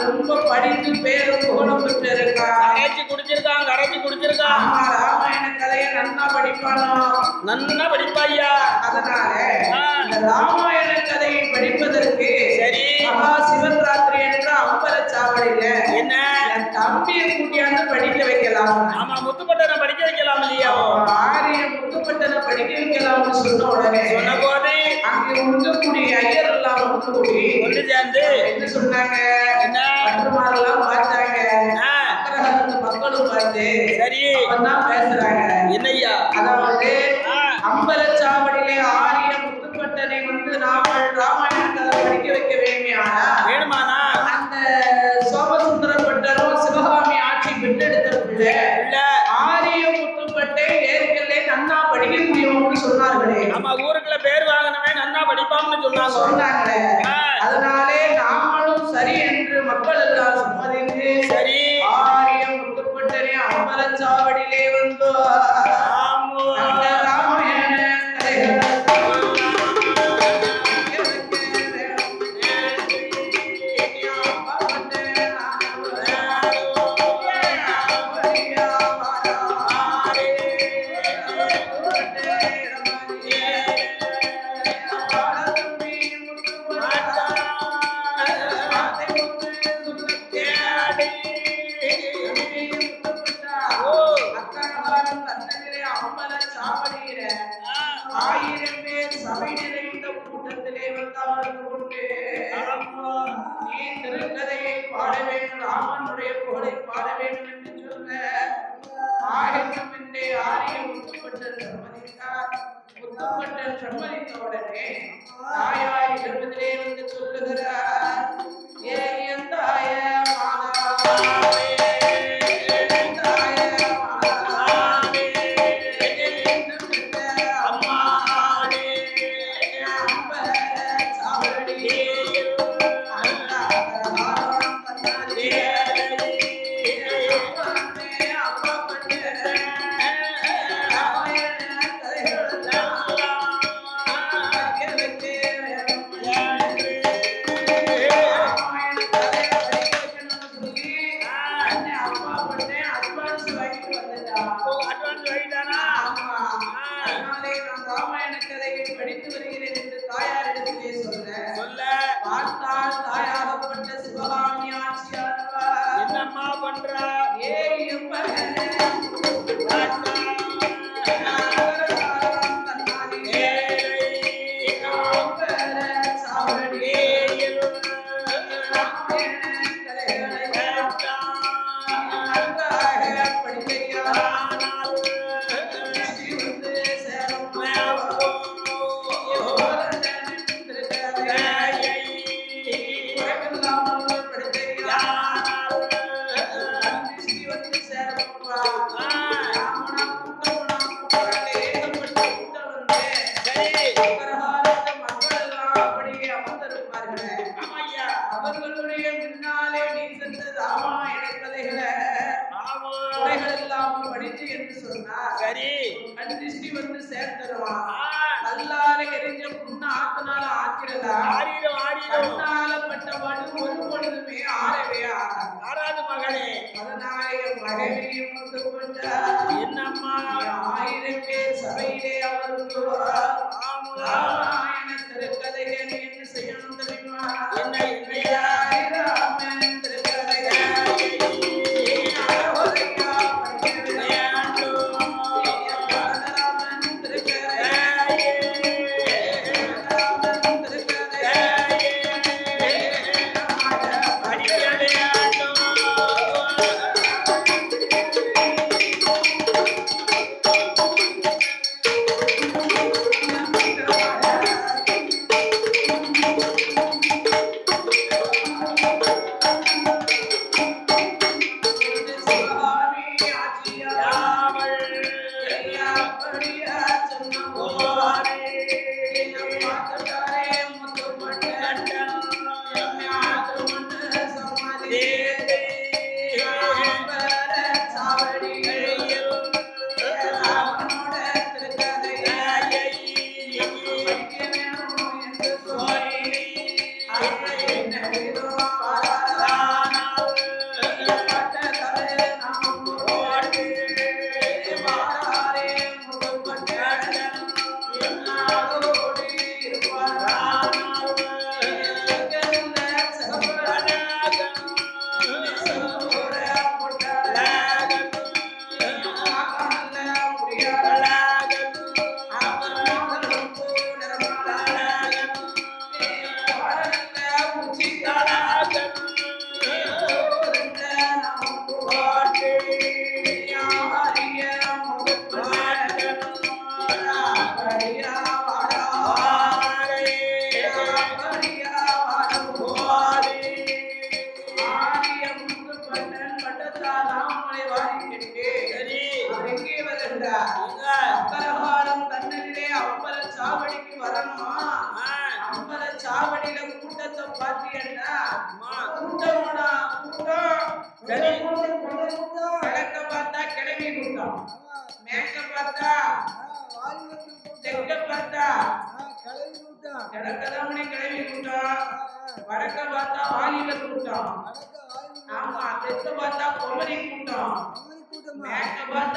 ரொம்ப படித்து பேரும் புகழும் பெற்றிருக்கா கரைச்சி குடிச்சிருக்கான் கரைச்சி குடிச்சிருக்கான் ஆமா ராமாயண கதையை நன்னா படிப்பானோ? நன்னா படிப்பாய்யா? அதனால. இந்த ராமாயண கதையை படிப்பதற்கு சரி. மகா சிவராத்திரி என்ற அம்பலச்சாவடியில என்ன? என் தம்பியை கூட்டியாந்து படிக்க வைக்கலாம். ஆமா முத்துப்பட்டனை படிக்க வைக்கலாம் இல்லையா? ஆரிய முத்துப்பட்டனை படிக்க வைக்கலாம்னு சொன்ன உடனே சொன்ன போது? அங்கே இருக்கக்கூடிய ஐயர் எல்லாம் ஒன்று கூடி ஒன்று சேர்ந்து என்ன சொன்னாங்க? பட்டுமாரெல்லாம் பார்த்தாங்க. மக்களும் பார்த்து சரி. அப்பதான் பேசுறாங்க. என்னய்யா? அதாவது ஆ, அம்பலச்சாவடியிலே ஆரிய முத்துப்பட்டனை வந்து நாமல் ராமாயண கதை படிக்க வைக்க வேணுமானா? அந்த சோமசுந்தர பட்டரும் சிவகாமி ஆட்சி பெற்றெடுத்த பிள்ளை. ஆரிய முத்துப்பட்டை ஏற்கனவே நன்னா படிக்கக்கூடியவங்க சொன்னார்களே. ஆமா ஊருக்குள்ள பேர் படிப்பான்னு சொன்னாங்க. அதனாலே நாமளும் சரி என்று மக்கள் எல்லாம் சம்மதித்து சரி. ஆரிய முத்துப்பட்டனை அம்பலச்சாவடியிலே வந்து parte tá? ஆ, கல்லால எரிஞ்ச புண்ணு ஆத்தினால ஆறிடும் கண்ணால பட்டபாடு ஒரு பொழுதுமே ஆறவே ஆறாது. ஆறாவது மகனே அதனாலே மகனையும் வந்து கொண்ட என்னம்மா? ஆயிரம் பேர் சபையிலே ஆமா. ராமாயண திருக்கதைகள் என்ன செய்யணும் தெரியுமா? என்ன இல்லையா కొమ్మరి కూటమా మేక బద్ద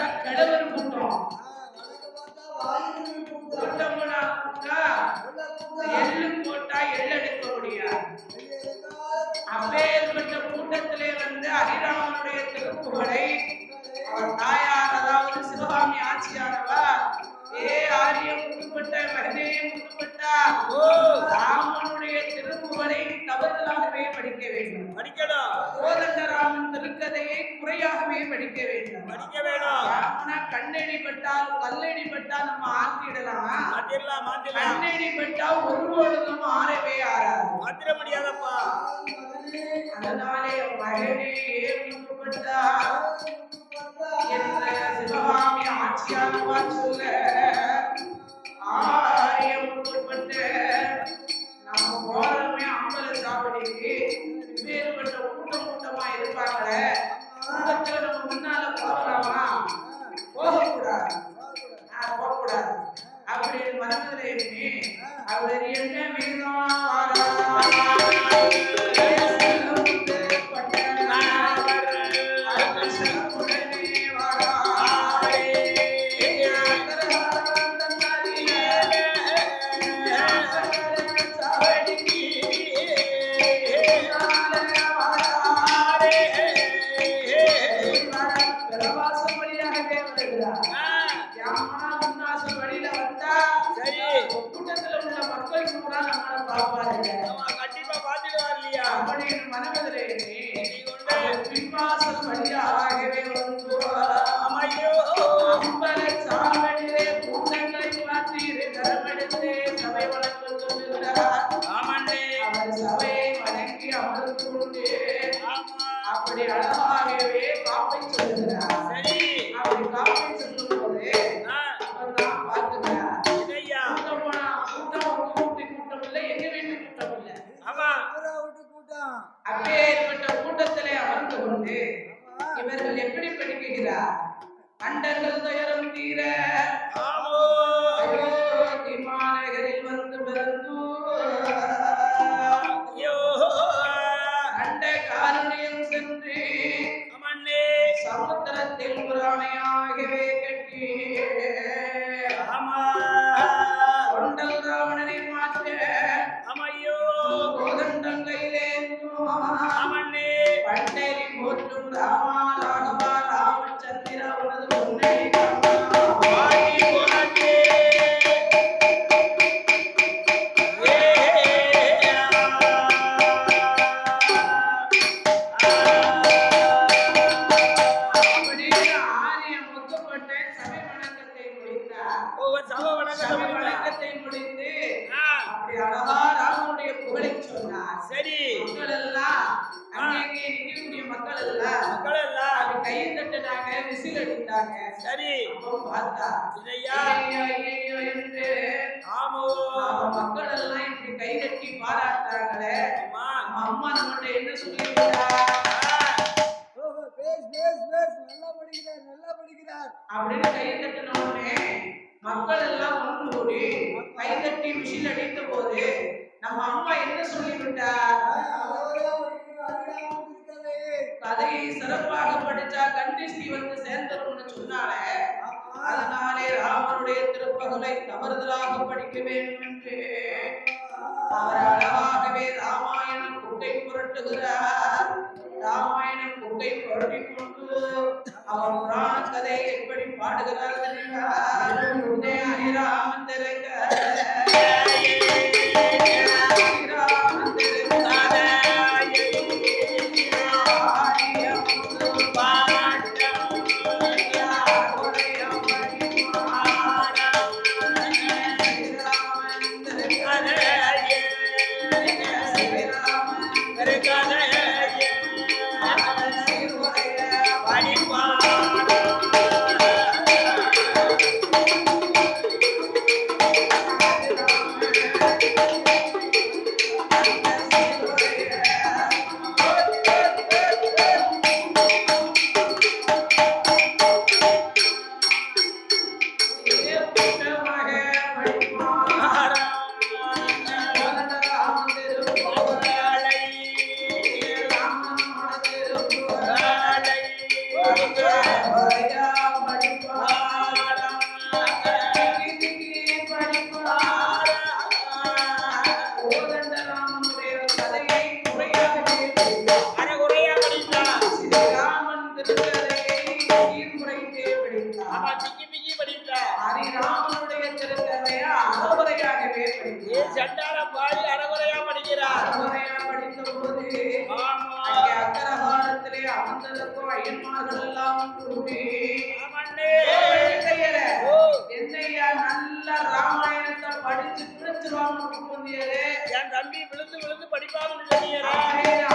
அடிக்க வேணும். ஆனா கண்ணடி பட்டால் கல்லடி பட்டா நம்ம ஆத்திடலாமா ஆத்திடலாம் ஆத்திடலாம் கண்ணடி பட்டா ஒருபோது நம்ம ஆறவே ஆறாது. ஆத்திர முடியாதப்பா. அதனாலே மகனே ஏற்பட்டா என்ற சிவகாமி ஆட்சியாளவா சொல்ல ஆரியம் உட்பட்ட நம்ம போறமே அம்பல சாப்பிடுக்கு அண்டங்கள் துயரம் தீர சொல்லிவிட்டார். கதையை சிறப்பாக படிச்சா கண்டிஷ்டி வந்து சேர்ந்துடும் சொன்னாலே அதனாலே ராமனுடைய திருப்பகலை தவறுதலாக படிக்க தம்பி விழுந்து விழுந்து படிப்பாங்க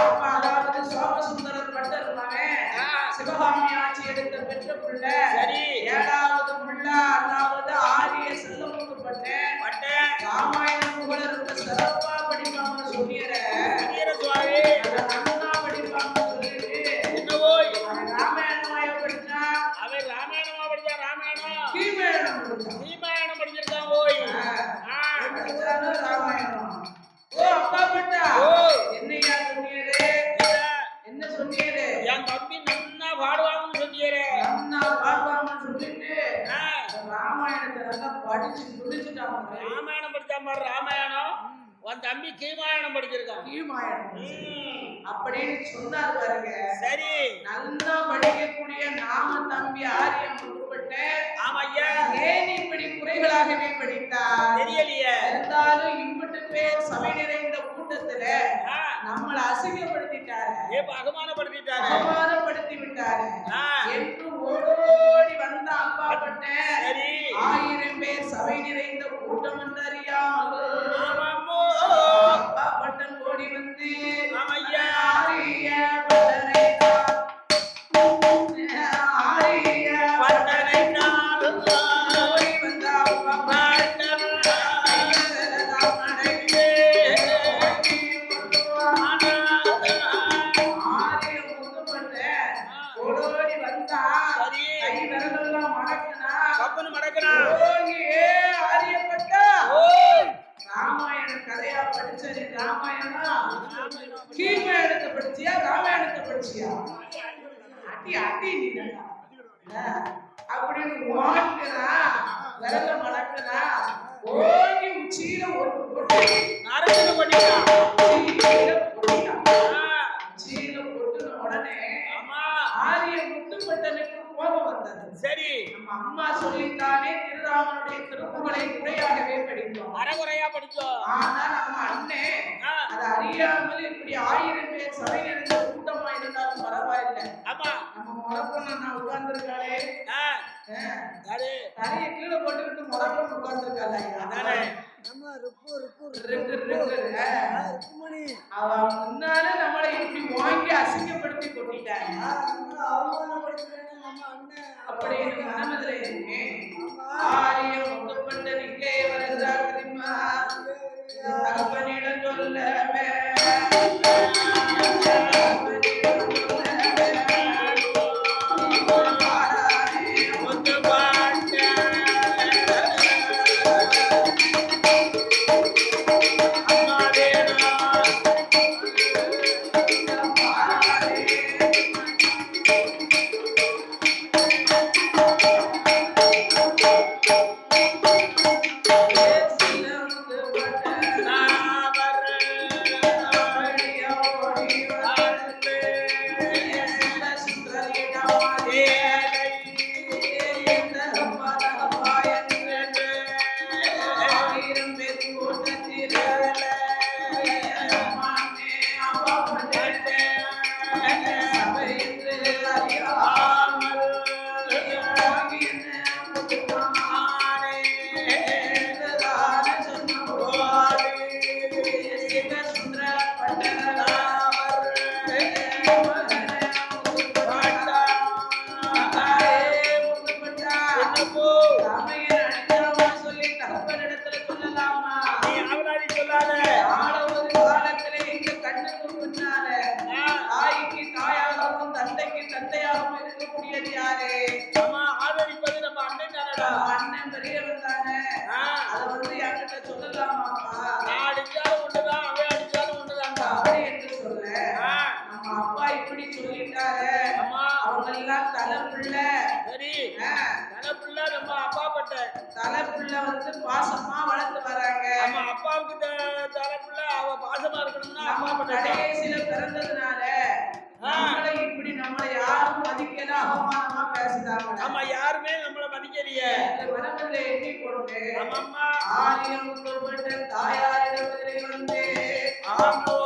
உன் தம்பி கீமாயணம் படிச்சிருக்கான். ஈமாயணம் ம், அப்படின்னு சொன்னார் பாருங்க. சரி. நல்லா படிக்கக்கூடிய நாம தம்பி ஆரியம் உட்பட்ட ஆமா ஐயா ஏன் இப்படி குறைகளாகவே படித்தார்? தெரியலையே. இருந்தாலும் இம்பட்டு பேர் சபை நிறைந்த கூட்டத்துல நம்மளை அசிங்கப்படுத்திட்டாரு. இப்ப அகமானப்படுத்திட்டாரு அவமானப்படுத்தி விட்டாரு என்று ஓடோடி வந்த அப்பா பட்ட சரி. ஆயிரம் பேர் சபை நிறைந்த கூட்டம் என்று மடக்குனா? கப்பனு ஓய்! ராமாயணம் கதையா படிச்சது ராமாயணம்? கீழ்மாயணத்தை படிச்சியா? ராமாயணத்தை படிச்சியா? அடி அடி நீ அசிங்கப்படுத்தி கொட்டிட்டாங்க. மனதில் இருக்கேன் ஆரியம் ஒத்துப்பட்ட நிக்கே வருகிறார் தெரியுமா? தகப்பனிடம் சொல்ல எல்லாம் தலை புள்ள சரி நம்ம அப்பா பட்ட தலை புள்ள வந்து பாசமா வளர்த்து வராங்க. நம்ம அப்பாவுக்கு தலைப்புள்ள அவ பாசமா இருக்கணும்னா அப்பா நம்ம பட்ட கடைசியில பிறந்ததுனால. நம்மளை இப்படி நம்மளை யாரும் மதிக்கல அவமானமா பேசுறாங்க ஆமா யாருமே நம்மள மதிக்கலையே. மனதில் எண்ணி கொண்டு நம்ம அம்மா ஆரியம் தாயாரிடம் வந்து ஆம்போ.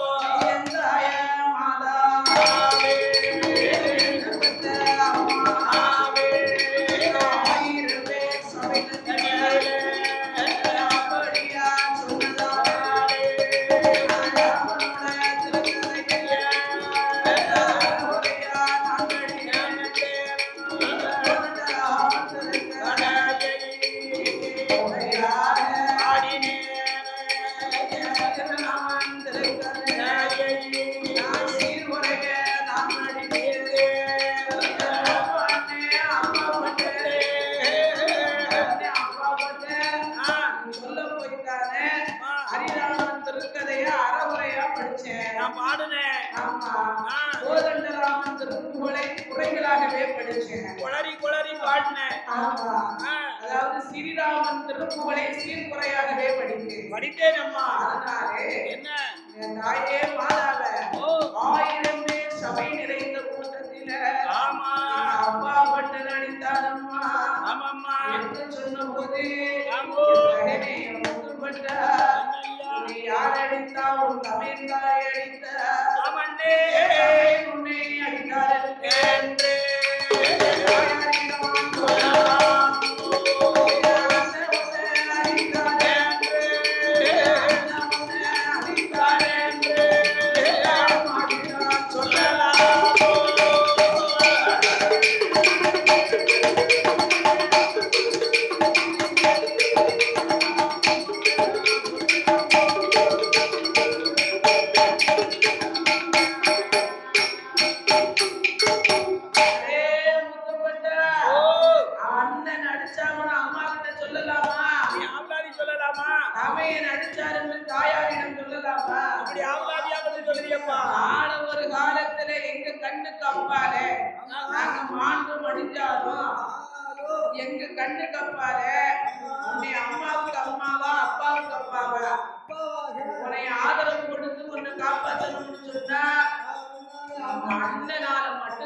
படித்தேன் அம்மா என்ன? தாயே மாதாவ ஆயிரம் பேர் சபை நிறைந்த கூட்டத்தில ஆமா. அப்பா பட்டு நடித்தாரம்மா ஆமாம்மா. என்று சொன்ன போது நீ யார் அடித்தா? உன் தமிழ் தாய் அடித்த. உன்னை அடித்தார் என்று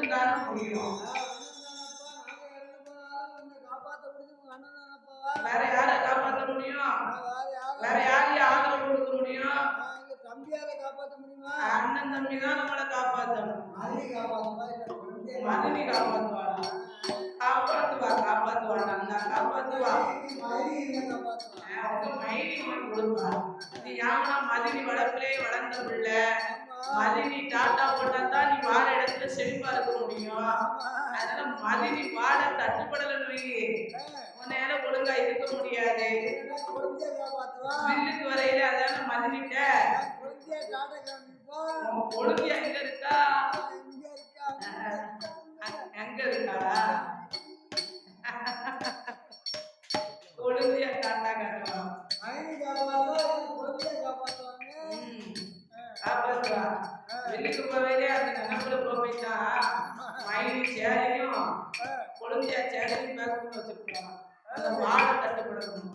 மட்டும் முடியும் வேற யார காப்பாற்ற முடியும்? வேற யாரையும் ஆதரவு கொடுக்க முடியும்? தம்பியால காப்பாற்ற முடியுமா அண்ணன் தம்பி தான் நம்மளை காப்பாத்தணும் மனைவி காப்பாற்றுவா காப்பாத்துவா காப்பாற்றுவாடா காப்பாற்றுவா காப்பாற்றுவா நல்லா கொடுப்பா. நீ யாருன்னா மதுரை வளர்ப்பிலே வளர்ந்த பிள்ளை. மாதிரி நீ டாட்டா போட்டாதான் நீ வாழ இடத்துல செழிப்பா இருக்க முடியும். அதனால மாதிரி நீ வாழ தட்டுப்படலன்றி உன்னால ஒழுங்கா இருக்க முடியாது. மில்லுக்கு வரையில அதான மதினிட்ட ஒழுங்கியா எங்க இருக்கா? எங்க இருக்காளா ஒழுங்கியா காட்டா காட்டுவா பேசணும்னு வச்சிருக்கோம். வாழை தட்டுப்படணும்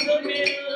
mais ou menos.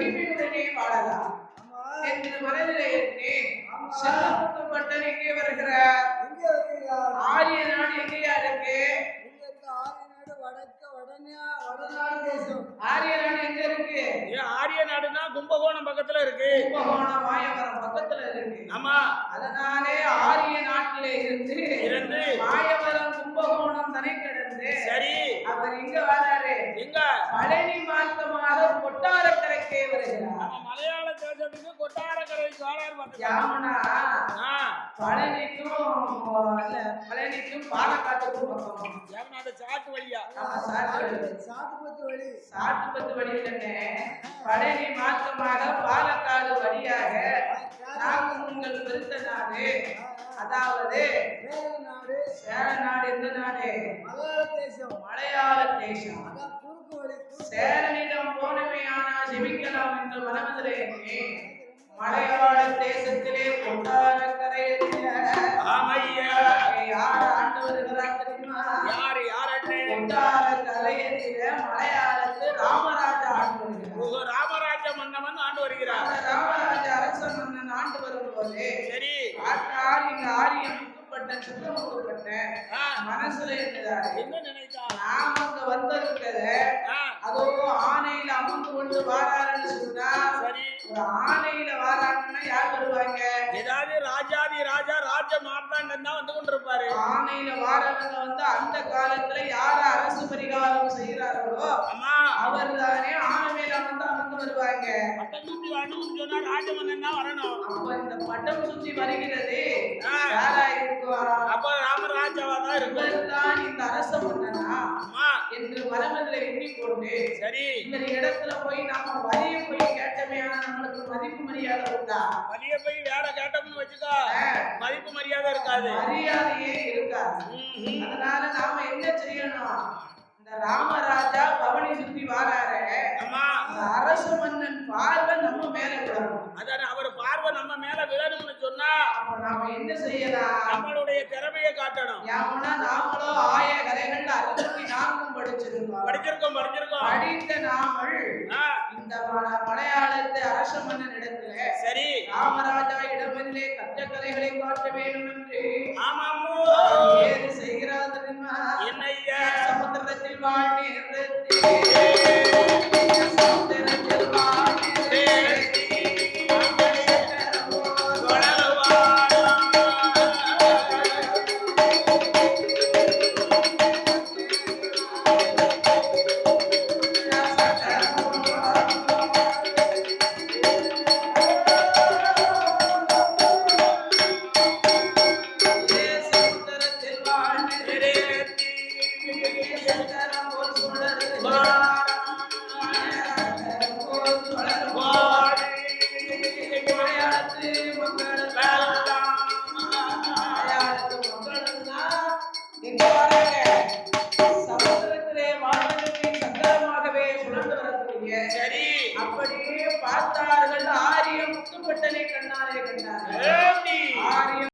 மகிமையுடனே வாழலாம் என்று எண்ணி செல்லப்பட்டனுக்கே வருகிறார்? எங்கே வருகிறார்? ஆரிய நாடு எங்கேயா இருக்கு? ஆரிய இருக்கு ஏன் ஆரிய நாடுனா கும்பகோணம் பக்கத்துல இருக்கு. கும்பகோணம் மாயவரம் பக்கத்துல இருக்கு. ஆமா. அதனாலே ஆரிய நாட்டிலே இருந்து இருந்து. மாயவரம் கும்பகோணம் தனை கடந்து சரி. அவர் இங்க வராரு. எங்க? பழனி மார்க்கமாக கொட்டாரக்கரைக்கே வருகிறார். மலையாள தேசத்துக்கு கொட்டாரக்கரை சோழர் பார்த்து யாமுனா? ஆ. பழனிக்கும் பழனிக்கும் பாலக்காட்டுக்கும் பக்கம். ஏமநாடு சாட்டு வழியா? ஆமா, சாட்டு சாத்துப்பத்து வழி. சாட்டுப்பத்து வழியிலே பழனி மார்க்கமாக பாலக்காடு வழியாக நாங்கள் உங்கள் பெருத்த நாடு அதாவது சேர நாடு எந்த நாடு? மலையாள தேசம். சேரனிடம் போனமையானா ஜெபிக்கலாம் என்று எண்ணி மலையாள தேசத்திலே கொண்டாரக்கரையிலே ஆமையா. யார் ஆண்டு வருகிறார் தெரியுமா? யாரு யார் அண்ணே கொண்டாரக்கரையிலே மலையாளத்து ராமராஜா ஆண்டு வருகிறார் ஓஹோ, ராமராஜ மன்னவன் ஆண்டு வருகிறார் அந்த ராமராஜ அரச மன்னன் ஆண்டு வரும்போது சரி ஆட்டார் இங்க ஆரியம் முத்துப்பட்ட சுத்தமுத்துப்பட்ட ஆ, மனசுல இருந்தாரு என்ன நினைத்தான் நாம அங்க வந்திருக்கிறது அதோ ஆணையில அமர்ந்து கொண்டு வாராருன்னு சொன்னா சரி. ஒரு ஆணையில வாராங்கன்னா யார் வருவாங்க? ஏதாவது ராஜாதி ராஜா ராஜ மார்த்தாண்டன் தான் வந்து கொண்டிருப்பாரு. ஆணையில வாரவங்க வந்து அந்த காலத்துல யார அரசு பரிகாரம் செய்யறார்களோ அம்மா அவர் தானே ஆணை மேல வந்து அமர்ந்து வருவாங்க. பட்டம் சுத்தி வரணும்னு சொன்னா ராஜமன்னன் தான் வரணும். அப்ப இந்த பட்டம் சுத்தி வருகிறது. யாரா இருக்கும்? அப்ப ராமராஜாவா தான் இருக்கும். இவர்தான் இந்த அரச மன்னனா? என்று மனதில் எண்ணிக்கொண்டு சரி. இந்த இடத்துல போய் நாம வரிய போய் கேட்டமே நம்மளுக்கு மதிப்பு மரியாதை உண்டா? வெளிய போய் வேற கேட்டோம்னு வச்சுக்கோ. மதிப்பு மரியாதை இருக்காது. மரியாதையே இருக்காது. அதனால நாம என்ன செய்யணும்? ராமராஜா பவனி சுத்தி வாராரு. அரசு மன்னன் பார்வை நம்ம மேல விழணும். அதான் அவர் பார்வை நம்ம மேல விழணும்னு சொன்னா அப்ப நாம என்ன செய்யலாம்? நம்மளுடைய திறமையை காட்டணும். ஏன்னா நாமளோ ஆய கலைகள் அறுபத்தி நாமும் படிச்சிருக்கோம். படிச்சிருக்கோம் படிச்சிருக்கோம். படித்த நாமல் இந்த மலையாளத்து அரச மன்னன் இடத்துல சரி. ராமராஜா இடமதிலே கற்ற கலைகளை காட்ட வேண்டும் என்று ஆமாமோ. ஏது செய்கிறார் தெரியுமா? என்னையா? சமுத்திரத்தில் பாண்டிருந்த